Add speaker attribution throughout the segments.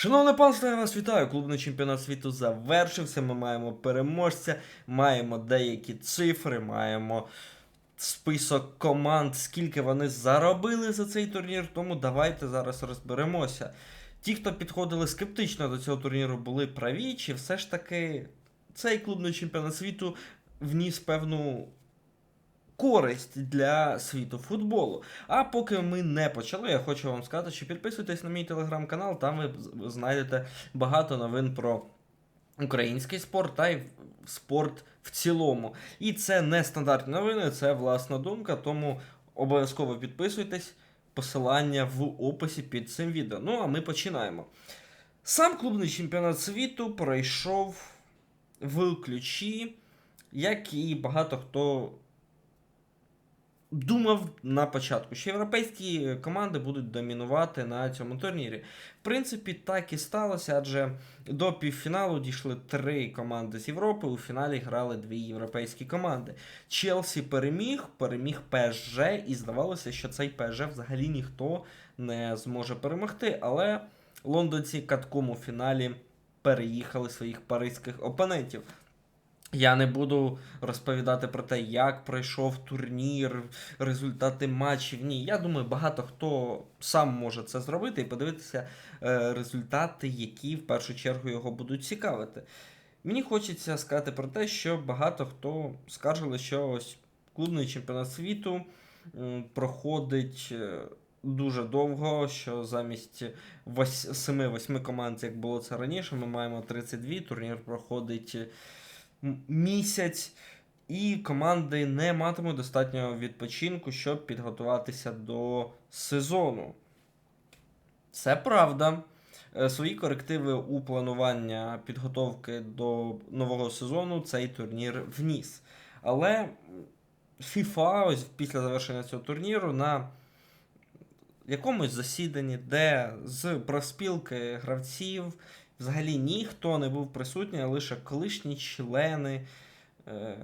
Speaker 1: Шановне панство, я вас вітаю. Клубний чемпіонат світу завершився. Ми маємо переможця, маємо деякі цифри, маємо список команд, скільки вони заробили за цей турнір. Тому давайте зараз розберемося. Ті, хто підходили скептично до цього турніру, були праві, чи все ж таки цей клубний чемпіонат світу вніс певну користь для світу футболу. А поки ми не почали, я хочу вам сказати, що підписуйтесь на мій телеграм-канал, там ви знайдете багато новин про український спорт та й спорт в цілому. І це не стандартні новини, це власна думка, тому обов'язково підписуйтесь. Посилання в описі під цим відео. Ну а ми починаємо. Сам клубний чемпіонат світу пройшов в ключі, як і багато хто думав на початку, що європейські команди будуть домінувати на цьому турнірі. В принципі, так і сталося, адже до півфіналу дійшли три команди з Європи. У фіналі грали дві європейські команди. Челсі переміг, переміг ПСЖ, і здавалося, що цей ПСЖ взагалі ніхто не зможе перемогти. Але лондонці катком у фіналі переїхали своїх паризьких опонентів. Я не буду розповідати про те, як пройшов турнір, результати матчів. Ні, я думаю, багато хто сам може це зробити і подивитися е, результати, які в першу чергу його будуть цікавити. Мені хочеться сказати про те, що багато хто скаржили, що ось клубний чемпіонат світу проходить е, дуже довго, що замість 7-8 команд, як було це раніше, ми маємо 32, турнір проходить місяць, і команди не матимуть достатнього відпочинку, щоб підготуватися до сезону. Це правда. Е, Свої корективи у планування підготовки до нового сезону цей турнір вніс. Але FIFA ось після завершення цього турніру на якомусь засіданні, де з проспілки гравців взагалі ніхто не був присутній, а лише колишні члени е,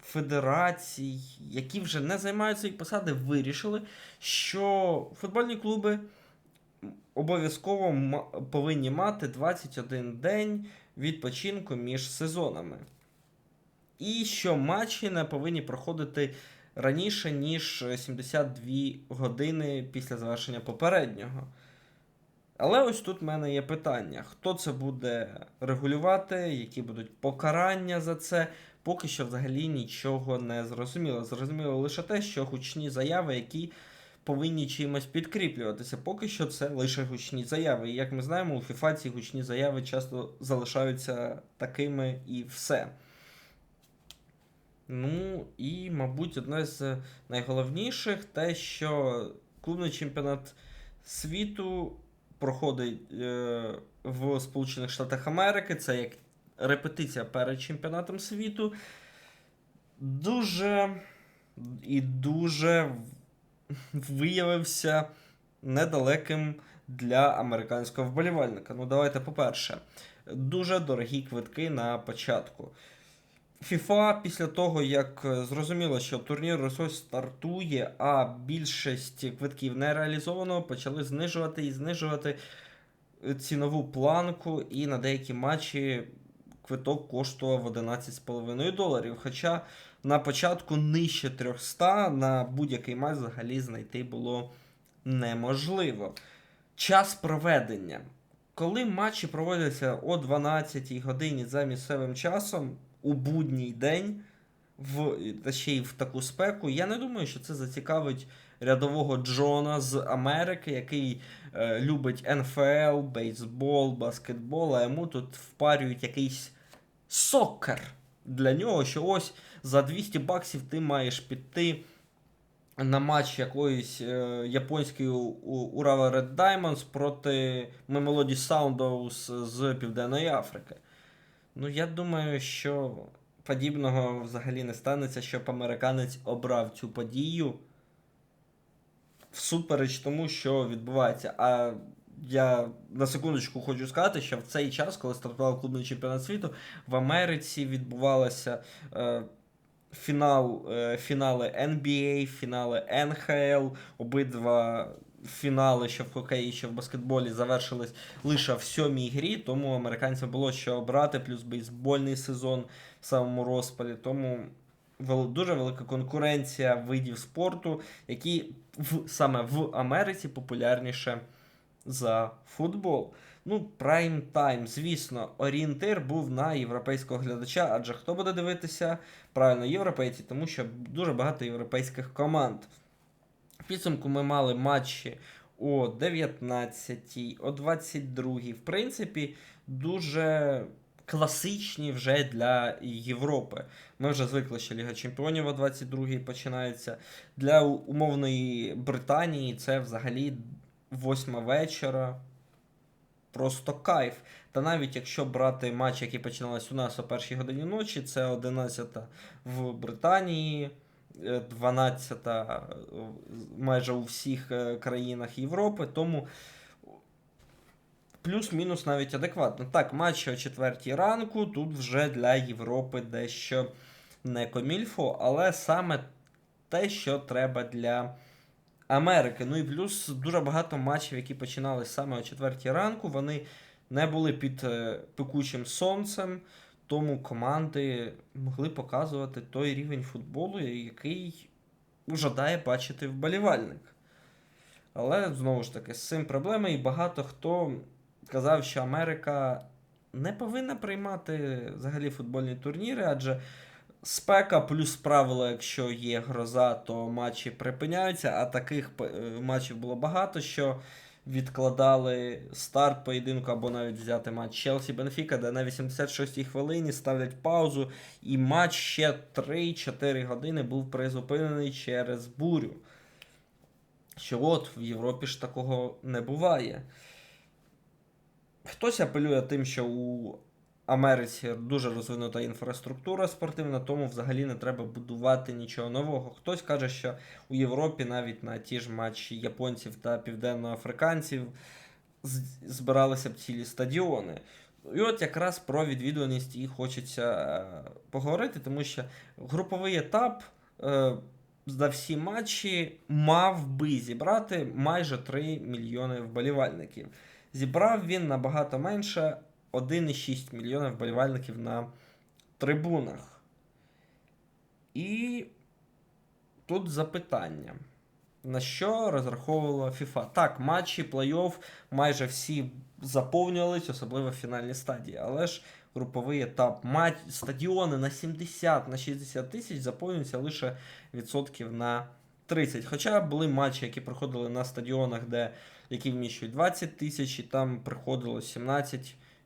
Speaker 1: федерацій, які вже не займають свої посади, вирішили, що футбольні клуби обов'язково повинні мати 21 день відпочинку між сезонами. І що матчі не повинні проходити раніше, ніж 72 години після завершення попереднього. Але ось тут в мене є питання: хто це буде регулювати, які будуть покарання за це. Поки що взагалі нічого не зрозуміло. Зрозуміло лише те, що гучні заяви, які повинні чимось підкріплюватися. Поки що це лише гучні заяви. І як ми знаємо, у FIFA ці гучні заяви часто залишаються такими і все. Ну і, мабуть, одне з найголовніших те, що клубний чемпіонат світу проходить е, в Сполучених Штатах Америки. Це як репетиція перед чемпіонатом світу. Дуже і дуже виявився недалеким для американського вболівальника. Ну, давайте, по-перше, дуже дорогі квитки на початку. FIFA після того, як е, зрозуміло, що турнір ось стартує, а більшість квитків не реалізовано, почали знижувати і знижувати е, цінову планку, і на деякі матчі квиток коштував 11,5 доларів. Хоча на початку нижче 300 на будь-який матч взагалі знайти було неможливо. Час проведення. Коли матчі проводяться о 12 годині за місцевим часом у будній день, в, та ще й в таку спеку, я не думаю, що це зацікавить рядового Джона з Америки, який е, любить НФЛ, бейсбол, баскетбол, а йому тут впарюють якийсь сокер для нього, що ось за 200 баксів ти маєш піти на матч якоїсь е, японської У- У- Red Diamonds проти Mamelody Sundowns з Південної Африки. Ну, я думаю, що подібного взагалі не станеться, щоб американець обрав цю подію всупереч тому, що відбувається. А я на секундочку хочу сказати, що в цей час, коли стартував клубний чемпіонат світу, в Америці відбувалося е, фінал, е, фінали NBA, фінали НХЛ, обидва фінали, що в хокеї, що в баскетболі завершились лише в сьомій грі, тому американцям було що обрати, плюс бейсбольний сезон в самому розпалі. Тому дуже велика конкуренція видів спорту, які в, саме в Америці популярніше за футбол. Ну, прайм тайм, звісно, орієнтир був на європейського глядача, адже хто буде дивитися? Правильно, європейці, тому що дуже багато європейських команд. В підсумку ми мали матчі о 19, о 22. В принципі, дуже класичні вже для Європи. Ми вже звикли, що Ліга Чемпіонів о 22-й починається. Для умовної Британії це взагалі восьма вечора. Просто кайф. Та навіть якщо брати матч, який починалась у нас о першій годині ночі, це 11 в Британії, е, 12 майже у всіх е, країнах Європи, тому плюс-мінус навіть адекватно. Так, матчі о 4 ранку, тут вже для Європи дещо не комільфо, але саме те, що треба для Америки. Ну і плюс дуже багато матчів, які починались саме о 4 ранку, вони не були під е, пекучим сонцем, тому команди могли показувати той рівень футболу, який жадає бачити вболівальник. Але знову ж таки, з цим проблеми, і багато хто казав, що Америка не повинна приймати взагалі футбольні турніри, адже спека плюс правило, якщо є гроза, то матчі припиняються, а таких е, матчів було багато, що відкладали старт поєдинку або навіть взяти матч Челсі Бенфіка, де на 86-й хвилині ставлять паузу, і матч ще 3-4 години був призупинений через бурю. Що от в Європі ж такого не буває. Хтось апелює тим, що у Америці дуже розвинута інфраструктура спортивна, тому взагалі не треба будувати нічого нового. Хтось каже, що у Європі навіть на ті ж матчі японців та південноафриканців збиралися б цілі стадіони. І от якраз про відвідуваність і хочеться е, поговорити, тому що груповий етап е, за всі матчі мав би зібрати майже 3 мільйони вболівальників. Зібрав він набагато менше 1,6 мільйона вболівальників на трибунах. І тут запитання. На що розраховувала FIFA? Так, матчі, плей-офф майже всі заповнювались, особливо в фінальній стадії. Але ж груповий етап, матч, стадіони на 70, на 60 тисяч заповнюються лише відсотків на 30. Хоча були матчі, які проходили на стадіонах, де які вміщують 20 тисяч, і там приходило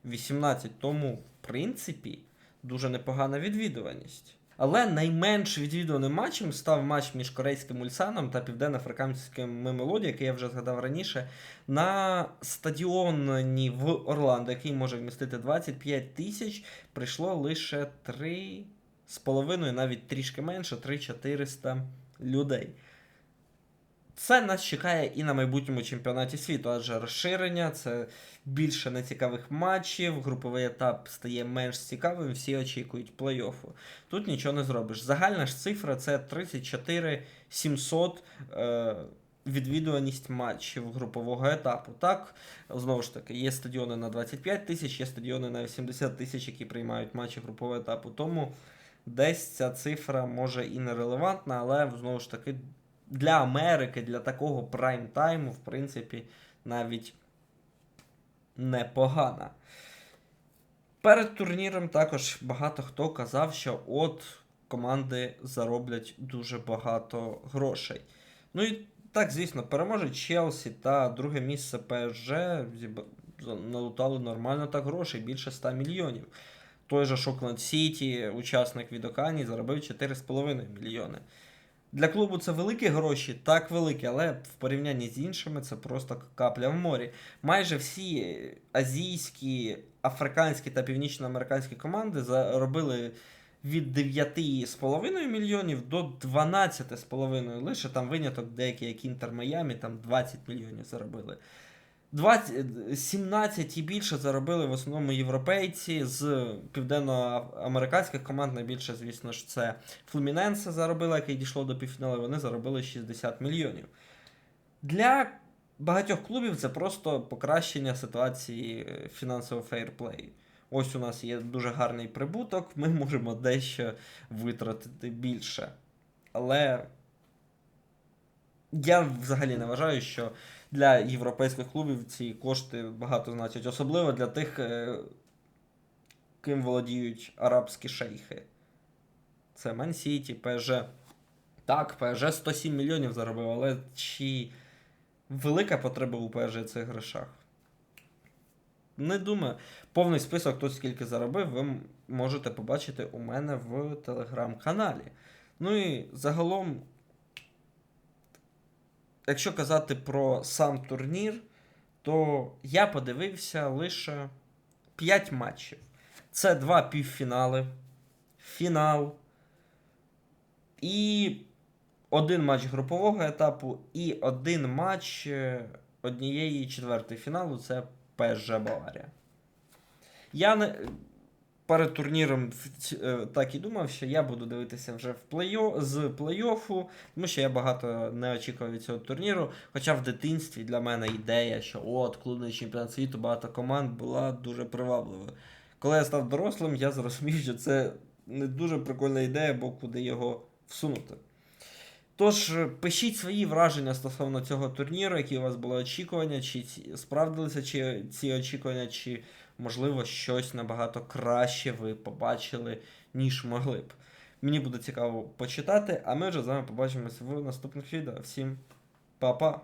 Speaker 1: 17-18. Тому, в принципі, дуже непогана відвідуваність. Але найменш відвідуваним матчем став матч між корейським Ульсаном та південно-африканським Мемелоді, який я вже згадав раніше, на стадіоні в Орландо, який може вмістити 25 тисяч, прийшло лише 3,5, навіть трішки менше, 3-400 людей. Це нас чекає і на майбутньому чемпіонаті світу, адже розширення це більше нецікавих матчів, груповий етап стає менш цікавим, всі очікують плей-оффу. Тут нічого не зробиш. Загальна ж цифра це 34 700 е, відвідуваність матчів групового етапу. Так, знову ж таки, є стадіони на 25 тисяч, є стадіони на 80 тисяч, які приймають матчі групового етапу. Тому десь ця цифра може і нерелевантна, але знову ж таки для Америки, для такого прайм-тайму, в принципі, навіть непогана. Перед турніром також багато хто казав, що от команди зароблять дуже багато грошей. Ну і так, звісно, переможе Челсі та друге місце ПСЖ налутали нормально так грошей, більше 100 мільйонів. Той же Шокленд Сіті, учасник від Окані, заробив 4,5 мільйони. Для клубу це великі гроші, так великі, але в порівнянні з іншими це просто капля в морі. Майже всі азійські, африканські та північноамериканські команди заробили від 9,5 мільйонів до 12,5. Лише там виняток деякі, як Інтер Майамі, там 20 мільйонів заробили. 20, 17 і більше заробили в основному європейці з південноамериканських команд. Найбільше, звісно ж, це Флуміненсе заробила, яке дійшло до півфіналу. Вони заробили 60 мільйонів. Для багатьох клубів це просто покращення ситуації е, фінансового фейрплею. Ось у нас є дуже гарний прибуток, ми можемо дещо витратити більше. Але я взагалі не вважаю, що для європейських клубів ці кошти багато значать, особливо для тих, е, ким володіють арабські шейхи. Це Ман Сіті, ПСЖ. Так, ПСЖ 107 мільйонів заробив, але чи велика потреба у ПСЖ цих грошах? Не думаю. Повний список, хто скільки заробив, ви можете побачити у мене в телеграм-каналі. Ну і загалом, якщо казати про сам турнір, то я подивився лише 5 матчів. Це два півфінали, фінал і один матч групового етапу, і один матч е, однієї четвертої фіналу це ПСЖ Баварія. Я не, перед турніром е, так і думав, що я буду дивитися вже в плей з плей-оффу, тому що я багато не очікував від цього турніру. Хоча в дитинстві для мене ідея, що от клубний чемпіонат світу, багато команд була дуже привабливою. Коли я став дорослим, я зрозумів, що це не дуже прикольна ідея, бо куди його всунути. Тож, е, пишіть свої враження стосовно цього турніру, які у вас були очікування, чи справдилися чи ці очікування, чи, можливо, щось набагато краще ви побачили, ніж могли б. Мені буде цікаво почитати, а ми вже з вами побачимось в наступних відео. Всім па-па!